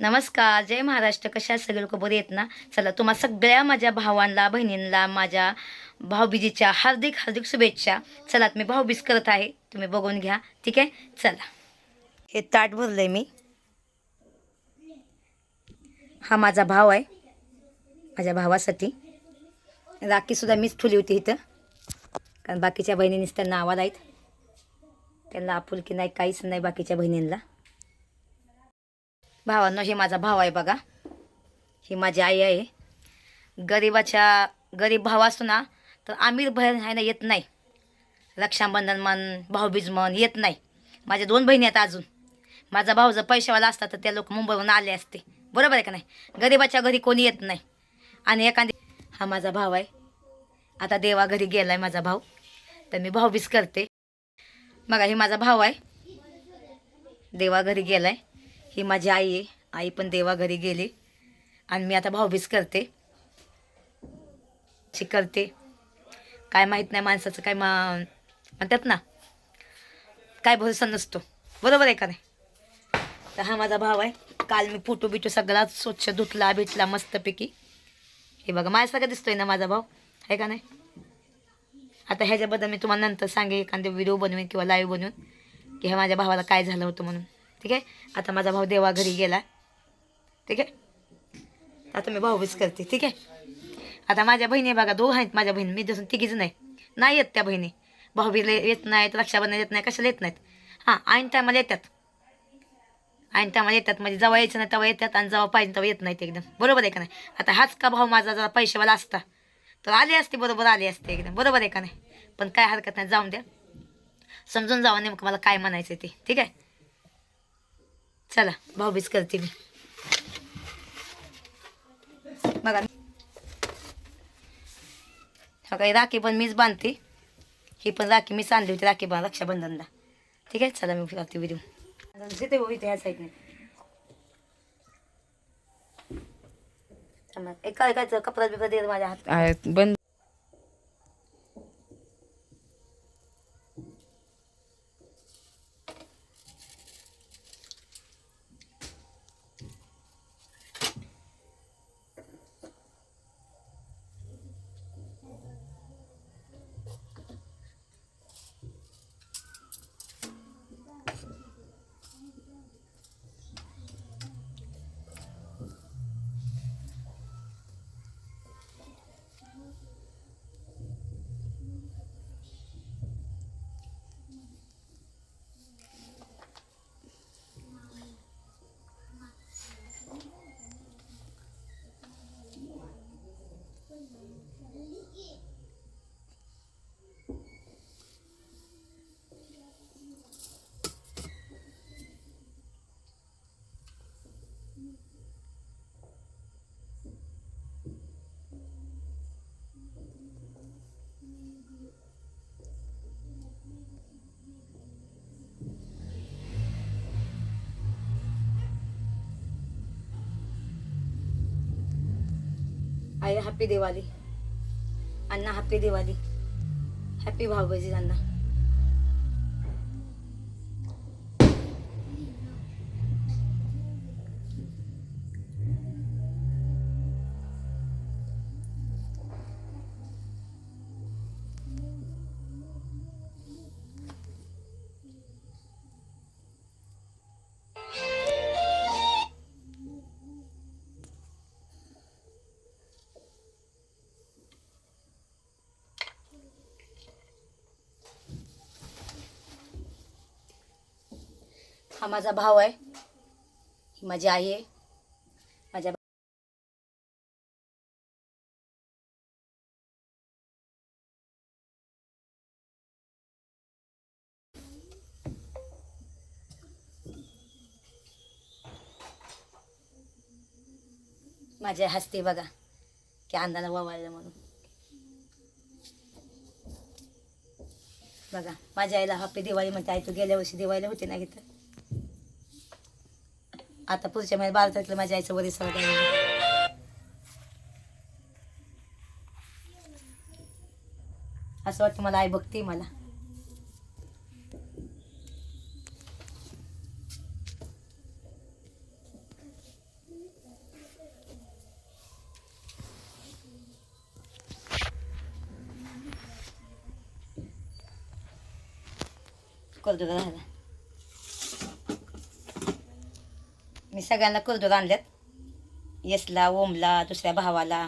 नमस्कार जय महाराष्ट्र. कशा सगळे लोक बरे आहेत ना? चला तुम्हा सगळ्या माझ्या भावांना बहिणींना माझ्या भाऊबीजीच्या हार्दिक हार्दिक शुभेच्छा. चला मी भाऊबीज करत आहे. तुम्ही बघून घ्या. ठीक आहे? चला. हे ताट भरलंय मी. हा माझा भाव आहे. माझ्या भावासाठी. राखीसुद्धा मीच ठुली होती इथं. कारण बाकीच्या बहिणींनीच त्यांना आवाज आहेत. त्यांना आपुलकी नाही काहीच नाही बाकीच्या बहिणींना. भावांनो हे माझा भाव आहे बघा. ही माझी आई आहे. गरिबाच्या गरीब भाव असतो ना तर आमिर बहीण आहे ना येत नाही. रक्षाबंधन म्हण भाऊबीज म्हण येत नाही. माझ्या दोन बहिणी आहेत अजून. माझा भाऊ जर पैशावाला असता तर त्या लोक मुंबईहून आले असते. बरोबर आहे का नाही? गरिबाच्या घरी कोणी येत नाही. आणि एखादी हा माझा भाव आहे. आता देवा घरी गेला आहे माझा भाऊ. तर मी भाऊबीज करते. बघा ही माझा भाव आहे. देवा घरी गेला आहे ही माझी आई आहे. आई पण देवा घरी गेली. आणि मी आता भाऊबीज करते. ची करते काय माहीत नाही माणसाचं काय मा म्हणतात ना काय भरोसा नसतो. बरोबर आहे का नाही? तर हा माझा भाव आहे. काल मी फोटो बिटू सगळा स्वच्छ धुतला भेटला मस्तपैकी. हे बघा माझ्यासारखं दिसतोय ना माझा भाव आहे का नाही? आता ह्याच्याबद्दल मी तुम्हाला नंतर सांगेन एखादे व्हिडिओ बनवेन किंवा लाईव्ह बनवून की ह्या माझ्या भावाला काय झालं होतं म्हणून. ठीक आहे? आता माझा भाऊ देवा घरी गेला ठीक आहे? आता मी भाऊबीज करते ठीक आहे? आता माझ्या बहिणी बघा दोघ आहेत माझ्या बहिणी. मी दिसून तिघीच नाही. नाही येत त्या बहिणी. भाऊबीला येत नाहीत रक्षाबंधन येत नाही कशाला येत नाहीत? हां ऐन टायमाला येतात. आणि टायमाला येतात म्हणजे जेव्हा यायचं नाही तेव्हा येतात आणि जेव्हा पाहिजे तेव्हा येत नाहीत एकदम. बरोबर आहे का नाही? आता हाच का भाऊ माझा जरा पैशावाला असता? तर आले असते बरोबर आले असते एकदम. बरोबर आहे का नाही? पण काय हरकत नाही जाऊन द्या. समजून जावं नेमकं मला काय म्हणायचं ते. ठीक आहे? चला भाऊबीज करते मी. बघा. हा काही राखी पण मीच बांधते. ही पण राखी मीच आणली होती राखी बांध रक्षाबंधनला. ठीक आहे चला मी करते व्हिडिओ जिथे होईल ह्या साईडने एका एकाच कपडा बिपडा दे माझ्या हात. बंद आई हॅपी दिवाळी. अण्णा हॅपी दिवाळी. हॅपी भाऊबीजी अण्णा. हा माझा भाव आहे. ही माझी आई आहे. माझ्या माझ्या हसते बघा की अंदाला वावायला म्हणून. बघा माझ्या आईला हॅपी दिवाळी म्हणते आई तू गेल्या वर्षी दिवाळीला होती ना इथं? आता पुढच्या महिन्यात बारा तारखेला माझ्या आईचं वरी आहे असं वाटतं मला आई बघते मला. करतो राहिला मी सगळ्यांना कुरडूर आणल्यात. येसला ओमला दुसऱ्या भावाला.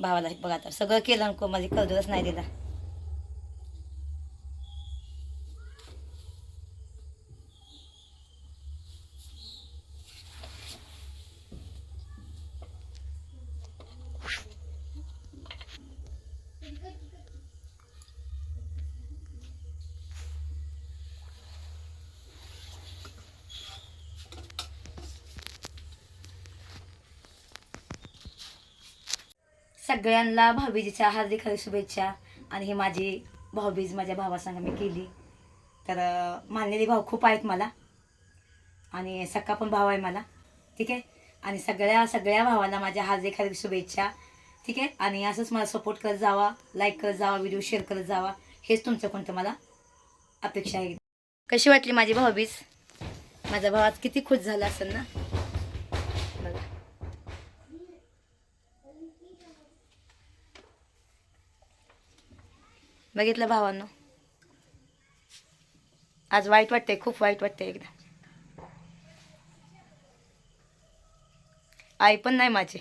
भावाला बघा आता सगळं केलं नको माझी कर्दूरच नाही दिला. सगळ्यांना भाऊबीजेच्या हार्दिक हार्दिक शुभेच्छा. आणि ही माझी भाऊबीज माझ्या भावासंग मी केली. तर मानलेले भाऊ खूप आहेत मला. आणि सक्का पण भाव आहे मला. ठीक आहे? आणि सगळ्या सगळ्या भावांना माझ्या हार्दिक हार्दिक शुभेच्छा. ठीक आहे? आणि असंच मला सपोर्ट करत जावा लाईक करत जावा व्हिडिओ शेअर करत जावा. हेच तुमचं कोणतं मला अपेक्षा आहे? कशी वाटली माझी भाऊबीज? माझा भावात किती खुश झाला असेल ना बघा बघितलं भावांनो. आज वाईट वाटते खूप वाईट वाटते एकदा. आई पण नाही माझी.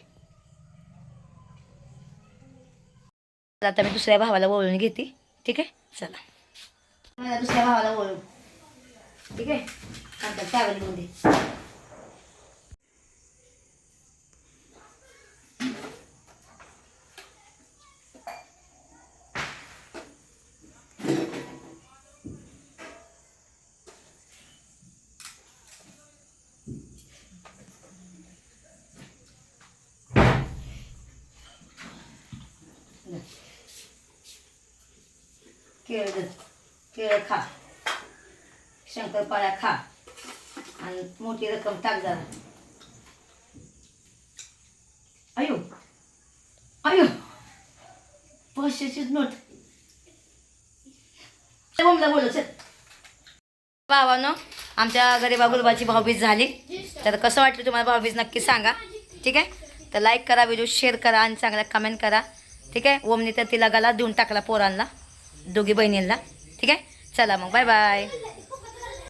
आता मी दुसऱ्या भावाला वळून घेते. ठीक आहे? चला. दुसऱ्या भावाला वळून. ठीक आहे? आता त्यावेळी केळ केळं खा. शंकरपाळ्या खा. आणि मोठी रक्कम टाक जरा. अयो. अयो. पैशाचीच नोट. मम्मीला बोलू चल. भावानं आमच्या गरीबा गुरुबाची भाऊबीज झाली. तर कसं वाटलं तुम्हाला भाऊबीज नक्की सांगा. ठीक आहे? तर लाईक करा व्हिडिओ शेअर करा आणि चांगला कमेंट करा. ठीक आहे? ओमनी तर तिला गला देऊन टाकला पोरांना. दोघी बहिणींना. ठीक आहे? चला मग. Bye bye